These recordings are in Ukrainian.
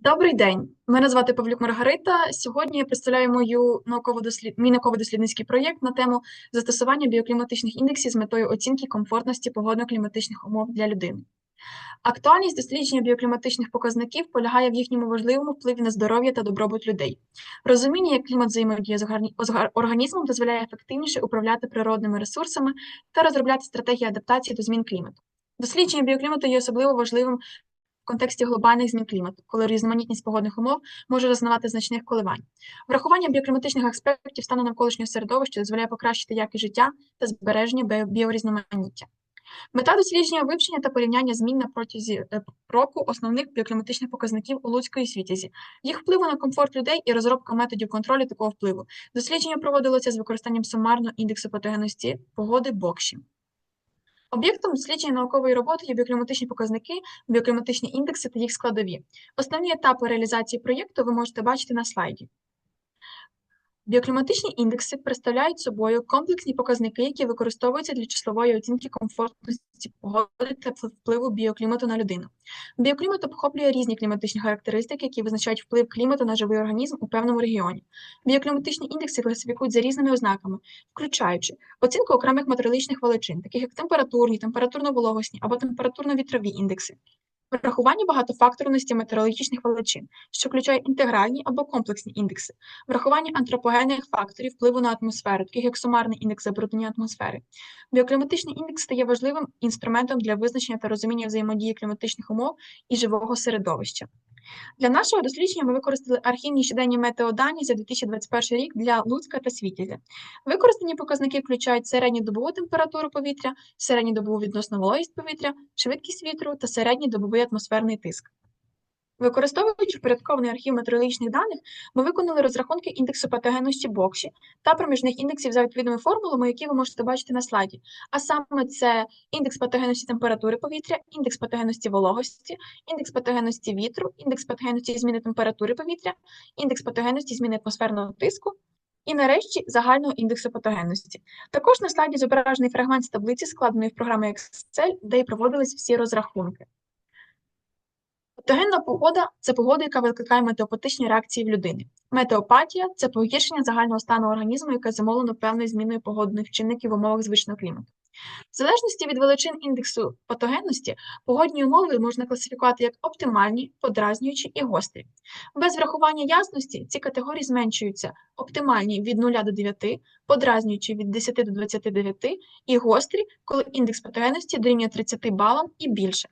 Добрий день. Мене звати Павлюк Маргарита. Сьогодні я представляю мою науково-дослід... мій науково-дослідницький проєкт на тему застосування біокліматичних індексів з метою оцінки комфортності погодно-кліматичних умов для людини. Актуальність дослідження біокліматичних показників полягає в їхньому важливому впливі на здоров'я та добробут людей. Розуміння, як клімат взаємодіє з органі- з га- організмом, дозволяє ефективніше управляти природними ресурсами та розробляти стратегії адаптації до змін клімату. Дослідження біоклімату є особливо важливим контексті глобальних змін клімату, коли різноманітність погодних умов може зазнавати значних коливань. Врахування біокліматичних аспектів стану навколишнього середовища дозволяє покращити якість життя та збереження біорізноманіття. Мета дослідження вивчення та порівняння змін на протязі е, року основних біокліматичних показників у Луцької світязі, їх впливу на комфорт людей і розробка методів контролю такого впливу. Дослідження проводилося з використанням сумарного індексу патогенності погоди Бокші. Об'єктом дослідження наукової роботи є біокліматичні показники, біокліматичні індекси та їх складові. Основні етапи реалізації проєкту ви можете бачити на слайді. Біокліматичні індекси представляють собою комплексні показники, які використовуються для числової оцінки комфортності погоди та впливу біоклімату на людину. Біоклімат обхоплює різні кліматичні характеристики, які визначають вплив клімату на живий організм у певному регіоні. Біокліматичні індекси класифікують за різними ознаками, включаючи оцінку окремих метеорологічних величин, таких як температурні, температурно-вологосні або температурно-вітрові індекси. Врахування багатофакторності метеорологічних величин, що включає інтегральні або комплексні індекси, врахування антропогенних факторів впливу на атмосферу, таких як сумарний індекс забруднення атмосфери. Біокліматичний індекс стає важливим інструментом для визначення та розуміння взаємодії кліматичних умов і живого середовища. Для нашого дослідження ми використали архівні щоденні метеодані за 2021 рік для Луцька та Світязя. Використані показники включають середньодобову температуру повітря, середньодобову відносну вологість повітря, швидкість вітру та середній добовий атмосферний тиск. Використовуючи впорядкований архів метеорологічних даних, ми виконали розрахунки індексу патогенності Бокші та проміжних індексів за відповідними формулами, які ви можете бачити на слайді. А саме це індекс патогенності температури повітря, індекс патогенності вологості, індекс патогенності вітру, індекс патогенності зміни температури повітря, індекс патогенності зміни атмосферного тиску. І нарешті загального індексу патогенності. Також на слайді зображений фрагмент з таблиці, складеної в програмі Excel, де й проводились всі розрахунки. Патогенна погода це погода, яка викликає метеопатичні реакції в людини. Метеопатія це погіршення загального стану організму, яке зумовлено певною зміною погодних чинників в умовах звичного клімату. В залежності від величин індексу патогенності, погодні умови можна класифікувати як оптимальні, подразнюючі і гострі. Без врахування ясності ці категорії зменшуються: оптимальні від 0 до 9, подразнюючі від 10 до 29 і гострі, коли індекс патогенності дорівнює 30 балам і більше.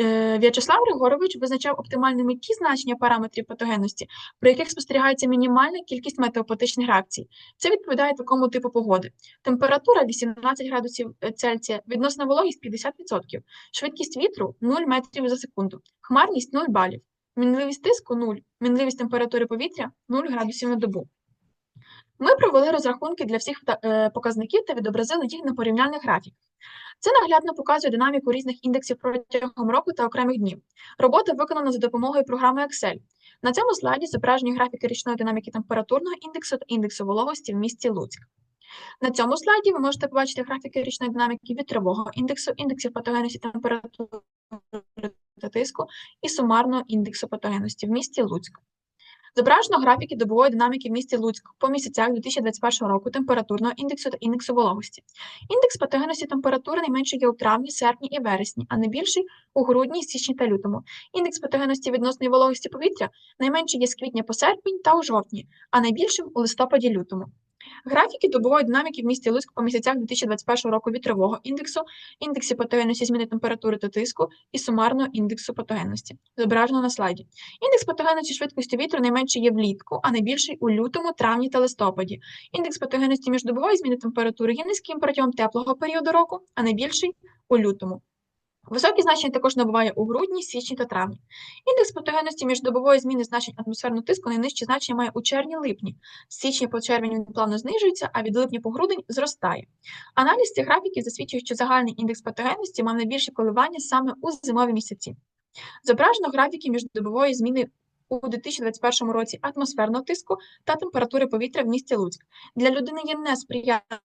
Е, В'ячеслав Григорович визначав оптимальними ті значення параметрів патогенності, при яких спостерігається мінімальна кількість метеопатичних реакцій. Це відповідає такому типу погоди. Температура 18 градусів Цельсія, відносна вологість 50%, швидкість вітру 0 метрів за секунду, хмарність 0 балів, мінливість тиску 0, мінливість температури повітря 0 градусів на добу. Ми провели розрахунки для всіх е, показників та відобразили їх на порівняльних графіках. Це наглядно показує динаміку різних індексів протягом року та окремих днів. Робота виконана за допомогою програми Excel. На цьому слайді зображені графіки річної динаміки температурного індексу та індексу вологості в місті Луцьк. На цьому слайді ви можете побачити графіки річної динаміки вітрового індексу, індексів патогенності температури та тиску і сумарного індексу патогенності в місті Луцьк. Зображено графіки добової динаміки в місті Луцьк по місяцях 2021 року температурного індексу та індексу вологості. Індекс патогенності температури найменший є у травні, серпні і вересні, а найбільший у грудні, січні та лютому. Індекс патогенності відносної вологості повітря найменший є з квітня по серпень та у жовтні, а найбільшим у листопаді-лютому. Графіки добової динаміки в місті Луцьк по місяцях 2021 року вітрового індексу, індексі патогенності зміни температури та тиску і сумарного індексу патогенності, зображено на слайді. Індекс патогенності швидкості вітру найменший є влітку, а найбільший у лютому, травні та листопаді. Індекс патогенності міждобової зміни температури є низьким протягом теплого періоду року, а найбільший у лютому. Високі значення також набуває у грудні, січні та травні. Індекс патогенності міждобової зміни значень атмосферного тиску найнижчі значення має у червні-липні. З січня по червень він плавно знижується, а від липня по грудень зростає. Аналіз цих графіків засвідчує, що загальний індекс патогенності мав найбільші коливання саме у зимові місяці. Зображено графіки міждобової зміни у 2021 році атмосферного тиску та температури повітря в місті Луцьк. Для людини є несприятливі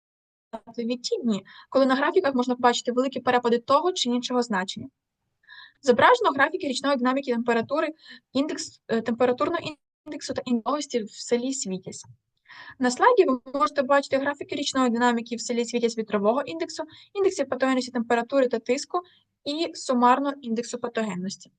ті дні, коли на графіках можна побачити великі перепади того чи іншого значення. Зображено графіки річної динаміки температури, індекс, е, температурного індексу та індексності в селі Світязь. На слайді ви можете бачити графіки річної динаміки в селі Світязь вітрового індексу, індексів патогенності температури та тиску і сумарного індексу патогенності.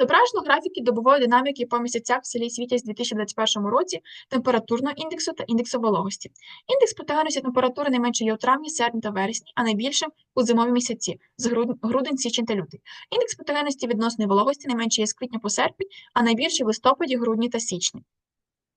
Зображено графіки добової динаміки по місяцях в селі Світязь у 2021 році температурного індексу та індексу вологості. Індекс патогенності температури найменше є у травні, серпні та вересні, а найбільшим у зимові місяці з грудень, грудень, січень та лютий. Індекс потаганості відносної вологості найменше є з квітня по серпень, а найбільше в листопаді, грудні та січні.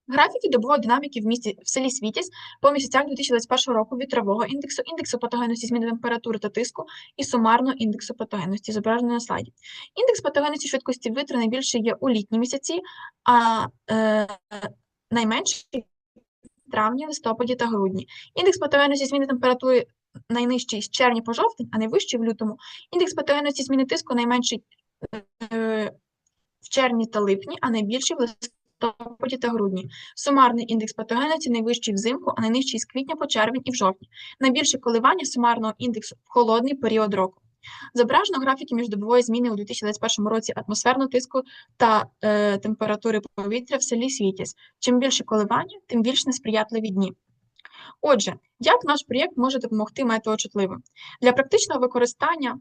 Графіки добової динаміки в місті в селі Світязь по місяцях 2021 року вітрового індексу, індексу патогенності зміни температури та тиску і сумарного індексу патогенності, зображено на слайді. Індекс патогенності швидкості вітру найбільше є у літні місяці, а е, найменший в травні, листопаді та грудні. Індекс патогенності зміни температури найнижчий з червня по жовтень, а найвищий в лютому. Індекс патогенності зміни тиску найменший е, в червні та липні, а найбільший в листопаді листопаді та грудні. Сумарний індекс патогенності найвищий взимку, а найнижчий з квітня по червень і в жовтні. Найбільше коливання сумарного індексу в холодний період року. Зображено графіки міждобової зміни у 2021 році атмосферного тиску та е, температури повітря в селі Світязь. Чим більше коливання, тим більш несприятливі дні. Отже, як наш проєкт може допомогти метеочутливим? Для практичного використання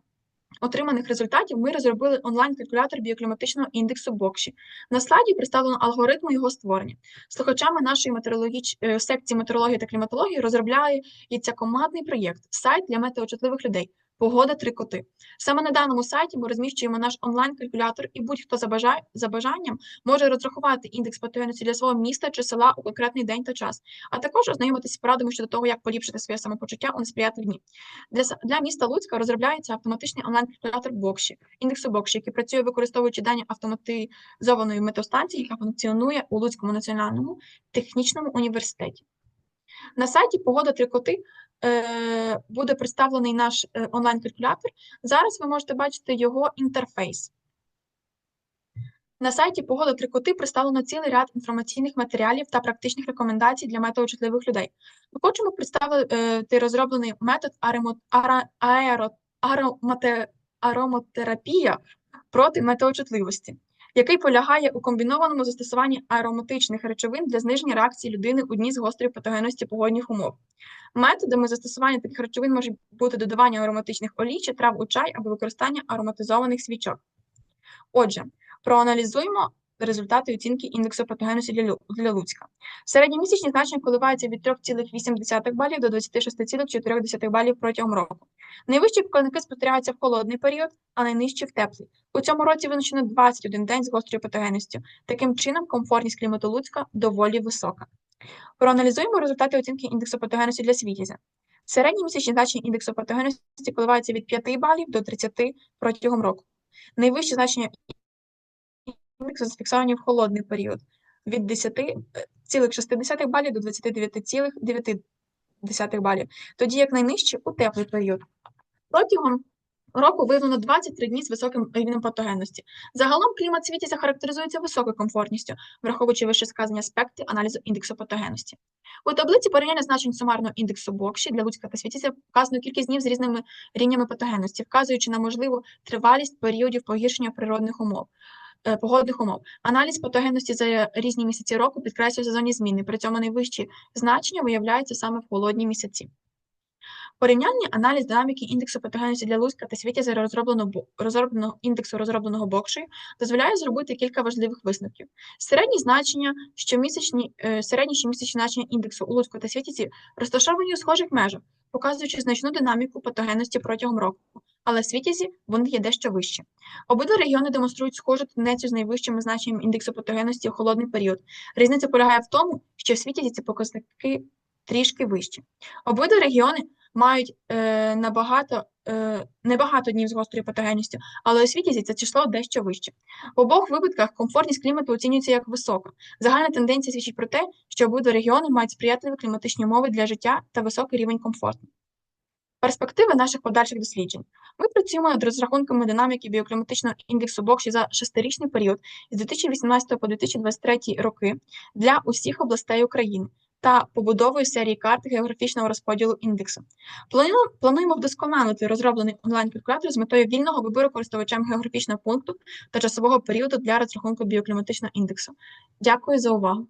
отриманих результатів ми розробили онлайн-калькулятор біокліматичного індексу Бокші. На слайді представлено алгоритм його створення. Слухачами нашої метеорологіч... Е, секції метеорології та кліматології розробляється командний проєкт сайт для метеочутливих людей. Погода три коти. Саме на даному сайті ми розміщуємо наш онлайн-калькулятор, і будь-хто за, бажанням може розрахувати індекс патогенності для свого міста чи села у конкретний день та час, а також ознайомитися з порадами щодо того, як поліпшити своє самопочуття у несприятливі дні. Для для міста Луцька розробляється автоматичний онлайн-калькулятор Бокші, індексу Бокші, який працює, використовуючи дані автоматизованої метеостанції, яка функціонує у Луцькому національному технічному університеті. На сайті Погода три коти Е, буде представлений наш е, онлайн-калькулятор. Зараз ви можете бачити його інтерфейс. На сайті Погода Трикоти представлено цілий ряд інформаційних матеріалів та практичних рекомендацій для метеочутливих людей. Ми хочемо представити розроблений метод аромотерапія проти метеочутливості, який полягає у комбінованому застосуванні ароматичних речовин для зниження реакції людини у дні з гострої патогенності погодних умов. Методами застосування таких речовин може бути додавання ароматичних олій чи трав у чай або використання ароматизованих свічок. Отже, проаналізуємо результати оцінки індексу патогенності для, для Луцька. Середньомісячні значення коливаються від 3,8 балів до 26,4 балів протягом року. Найвищі показники спостерігаються в холодний період, а найнижчі в теплий. У цьому році визначено 21 день з гострою патогенністю. Таким чином, комфортність клімату Луцька доволі висока. Проаналізуємо результати оцінки індексу патогенності для світязя. Середні місячні значення індексу патогенності коливаються від 5 балів до 30 протягом року. Найвищі значення індексу зафіксовані в холодний період від 10,6 балів до 29,9 балів, тоді як найнижчі у теплий період. Протягом року виявлено 23 дні з високим рівнем патогенності. Загалом клімат світі захарактеризується високою комфортністю, враховуючи вищесказані аспекти аналізу індексу патогенності. У таблиці порівняння значень сумарного індексу Бокші для Луцька та Світіця вказано кількість днів з різними рівнями патогенності, вказуючи на можливу тривалість періодів погіршення природних умов. Е, погодних умов. Аналіз патогенності за різні місяці року підкреслює сезонні зміни, при цьому найвищі значення виявляються саме в холодні місяці. Порівняння аналіз динаміки індексу патогенності для Луцька та світі за розробленого, розробленого індексу розробленого бокшею дозволяє зробити кілька важливих висновків. Середні значення, щомісячні, е, середні щомісячні значення індексу у Луцьку та світіці розташовані у схожих межах, показуючи значну динаміку патогенності протягом року, але в світязі вони є дещо вищі. Обидва регіони демонструють схожу тенденцію з найвищими значеннями індексу патогенності у холодний період. Різниця полягає в тому, що в світязі ці показники трішки вищі. Обидва регіони мають е, набагато е, небагато днів з гострою патогенністю, але у світі це число дещо вище. В обох випадках комфортність клімату оцінюється як висока. Загальна тенденція свідчить про те, що обидва регіони мають сприятливі кліматичні умови для життя та високий рівень комфорту. Перспективи наших подальших досліджень. Ми працюємо над розрахунками динаміки біокліматичного індексу Бокші за шестирічний період з 2018 по 2023 роки для усіх областей України та побудовою серії карт географічного розподілу індексу. Плануємо, плануємо вдосконалити розроблений онлайн-калькулятор з метою вільного вибору користувачем географічного пункту та часового періоду для розрахунку біокліматичного індексу. Дякую за увагу.